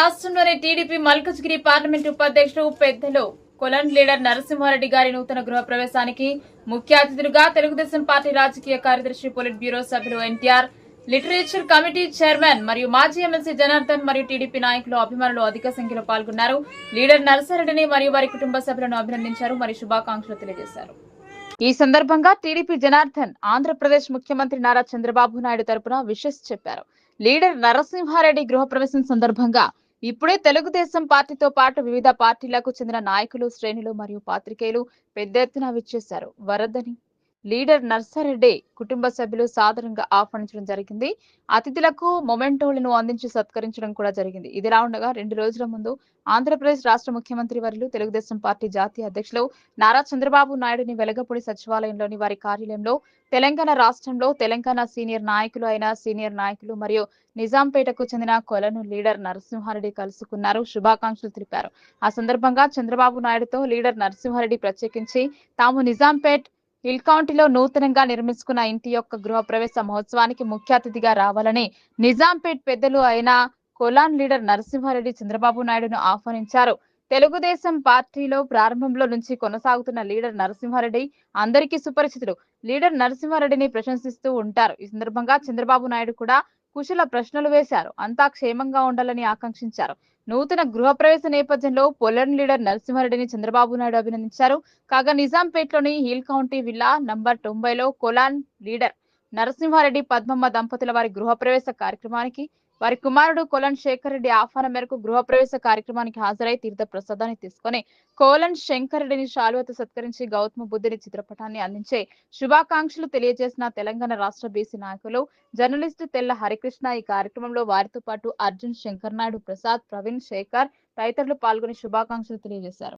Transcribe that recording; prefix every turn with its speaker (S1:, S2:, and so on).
S1: రాష్ట్రంలోని TDP Malkajgiri parliament ఉపాధ్యక్షుడు పెద్దలు కొలన్ లీడర్ నరసింహారెడ్డి గారి నూతన గృహ ప్రవేశానికి ముఖ్య అతిథులుగా తెలుగుదేశం పార్టీ రాజకీయ కార్యదర్శి పొలిట్ బ్యూరో సభ్యులు ఎన్టీఆర్ లిటరేచర్ కమిటీ చైర్మన్ మరియు మాజీ ఎమ్మెల్సీ జనార్దన్ మరియు టీడీపీ నాయకులు అభిమానులు అధిక సంఖ్యలో పాల్గొన్నారు. లీడర్ నరసారెడ్డిని మరియు వారి కుటుంబ సభ్యులను అభినందించారు. మరియు శుభాకాంక్షలు తెలియజేశారు. ఈ సందర్భంగా టీడీపీ జనార్దన్ ఆంధ్రప్రదేశ్ ముఖ్యమంత్రి నారా చంద్రబాబు నాయుడు తరపున విషెస్ చెప్పారు. లీడర్ నరసింహారెడ్డి గృహప్రవేశం సందర్భంగా ఇప్పుడే తెలుగుదేశం పార్టీతో పాటు వివిధ పార్టీలకు చెందిన నాయకులు శ్రేణులు మరియు పాత్రికేయులు పెద్ద ఎత్తున విచ్చేశారు. వరదని లీడర్ నర్సారెడ్డి కుటుంబ సభ్యులు సాధారణంగా ఆహ్వానించడం జరిగింది. అతిథులకు మొమెంటోలను అందించి సత్కరించడం కూడా జరిగింది. ఇదిలా ఉండగా రెండు రోజుల ముందు ఆంధ్రప్రదేశ్ రాష్ట్ర ముఖ్యమంత్రి వర్యులు తెలుగుదేశం పార్టీ జాతీయ అధ్యక్షులు నారా చంద్రబాబు నాయుడుని వెలగపూడి సచివాలయంలోని వారి కార్యాలయంలో తెలంగాణ రాష్ట్రంలో తెలంగాణ సీనియర్ నాయకులు అయిన సీనియర్ నాయకులు మరియు నిజాంపేటకు చెందిన కొలను లీడర్ నరసింహారెడ్డి కలుసుకున్నారు. శుభాకాంక్షలు తెలిపారు. ఆ సందర్భంగా చంద్రబాబు నాయుడుతో లీడర్ నరసింహారెడ్డి ప్రత్యేకించి తాము నిజాంపేట్ హిల్ కౌంటీలో నూతనంగా నిర్మించుకున్న ఇంటి యొక్క గృహప్రవేశ మహోత్సవానికి ముఖ్య అతిథిగా రావాలని నిజాంపేట్ పెద్దలు అయిన కొలాన్ లీడర్ నరసింహారెడ్డి చంద్రబాబు నాయుడును ఆహ్వానించారు. తెలుగుదేశం పార్టీలో ప్రారంభంలో నుంచి కొనసాగుతున్న లీడర్ నరసింహారెడ్డి అందరికీ సుపరిచితుడు. లీడర్ నరసింహారెడ్డిని ప్రశంసిస్తూ ఉంటారు. ఈ సందర్భంగా చంద్రబాబు నాయుడు కూడా కుశల ప్రశ్నలు వేశారు. అంతా క్షేమంగా ఉండాలని ఆకాంక్షించారు. నూతన గృహప్రవేశ నేపథ్యంలో పొలన్ లీడర్ నరసింహారెడ్డిని చంద్రబాబు నాయుడు అభినందించారు. కాగా నిజాంపేట్లోని హిల్ కౌంటీ విల్లా నంబర్ తొంభైలో కొలాన్ లీడర్ నరసింహారెడ్డి పద్మమ్మ దంపతుల వారి గృహప్రవేశ కార్యక్రమానికి వారి కుమారుడు కోలన్ శేఖర్ రెడ్డి ఆహ్వానం మేరకు గృహప్రవేశ కార్యక్రమానికి హాజరై తీర్థ ప్రసాదాన్ని తీసుకొని కోలన్ శంకర్ రెడ్డిని శాలువతో సత్కరించి గౌతమ బుద్ధుని చిత్రపటాన్ని అందించే శుభాకాంక్షలు తెలియజేసిన తెలంగాణ రాష్ట్ర బీసీ నాయకులు జర్నలిస్టు తెల్ల హరికృష్ణ ఈ కార్యక్రమంలో వారితో పాటు అర్జున్ శంకర్ నాయుడు ప్రసాద్ ప్రవీణ్ శేఖర్ తదితరులు పాల్గొని శుభాకాంక్షలు తెలియజేశారు.